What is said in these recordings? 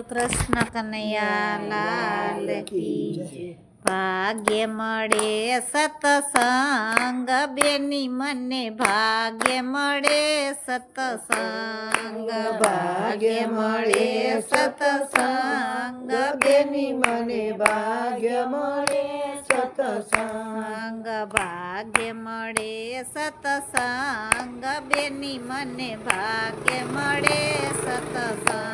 कृष्ण की भाग्य मरे सत संग बेनी मन भाग्य मरे सत सतसंग भाग्य मड़े सतसंग बेनी मन भाग्य मड़े सतसंग भाग्य मड़े सतसंग बेनी मन भाग्य मड़े सतसंग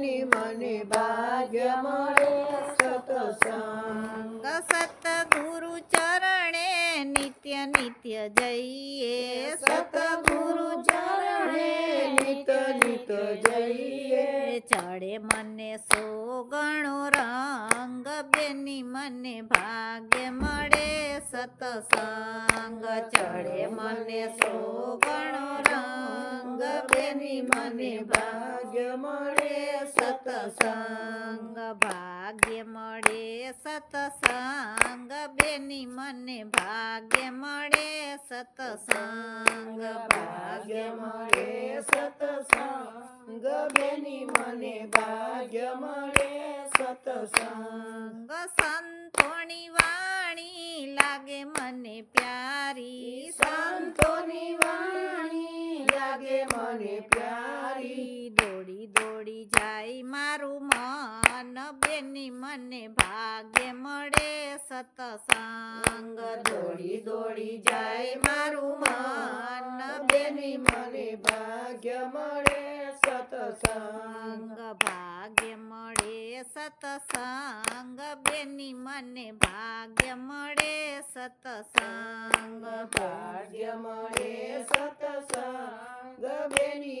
ની મને ભાગ્ય મળે સતસંગ સત ગુરુ ચરણે નિત્ય નિત્ય જઈએ સત ગુરુ ચરણે નિત્ય નિત્ય જઈએ ચડે મને સો ગણો રંગ બેની મને ભાગ્ય મળે સતસંગ ચડે મને સોગણો રંગ બેની મને ભાગ્ય મળે સતસંગ ભાગ્ય મળે સતસંગ બેની મને ભાગ્ય મળે સતસંગ ભાગ્ય મળે સતસંગ બેની મને ભાગ્ય મળે સતસંગ ડોડી દોડી જાય મારું મન બેની મને ભાગ્ય મડે સત સંગ દોડી દોડી જાય મારું મન બેની મને ભાગ્ય મડે સત સંગ ભાગ્ય મડે સત સંગ બેની મને ભાગ્ય મડે સત સંગ ભાગ્ય મડે સત સંગ ગબેની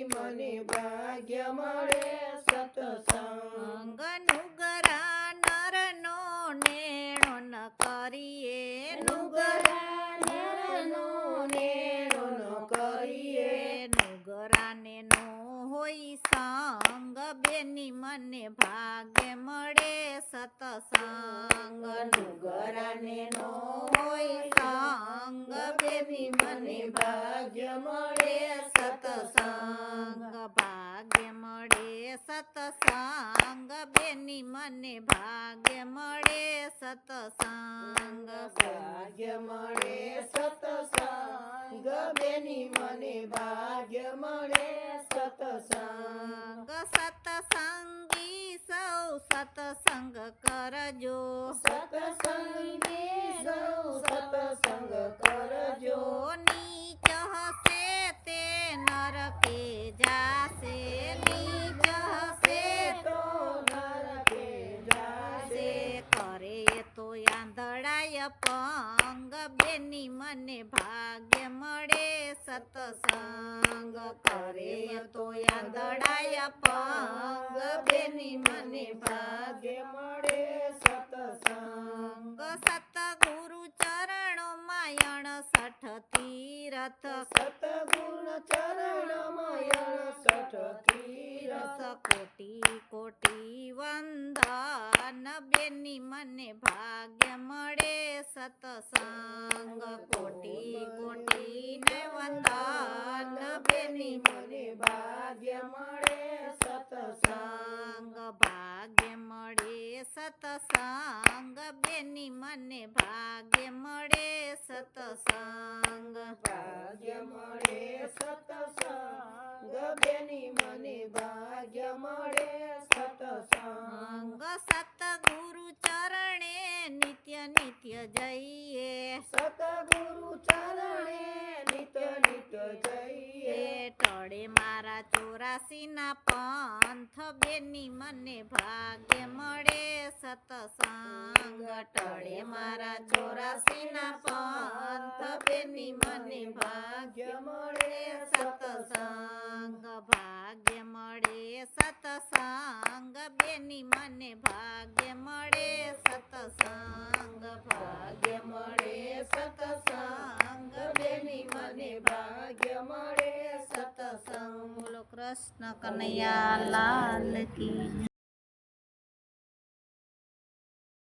ભાગ્ય મળે સતસંગ નુગરા નરનો નેણો ન કરીએ નુગરા નરનો નેણો ન કરીએ નુગરાને નો હોય સંગ બેની મને ભાગ્ય મળે સતસંગ નુગરાને નો હોય સંગ બેની મને ભાગ્ય મળે સતસંગ બેની મને ભાગ્ય મળે સતસંગ ભાગ્ય મળે સતસંગ બેની મને ભાગ્ય મળે સતસંગ સતસંગી સૌ સતસંગ કરજો સતસંગી મળે સતસંગ કરે તો યાદડાય પંગ બેની મને ભાગે મળે સતસંગ સતગુરુ ચરણો માયણ સઠ તીરથ સતગુણ ચરણ માયણ સઠ તીરથ કોટી કોટી વંદન બેની મને ભાગ્ય મળે સતસંગ सतसंग बेनी मन भाग्य मोड़े सतसंग भाग्य मोड़े सतसंग बेनी मन भाग्य मोड़े सतसंग सतगुरु चरण नित्य नित्य जइए सतगुरु चरण नित्य नित्य जइए પડે મારા ચોરાસીના પંથ બેની મને ભાગ્ય મળે સતસંગ ટળે મારા ચોરાસીના પંથ కృష్ణ కన్నయ్య లాల్కి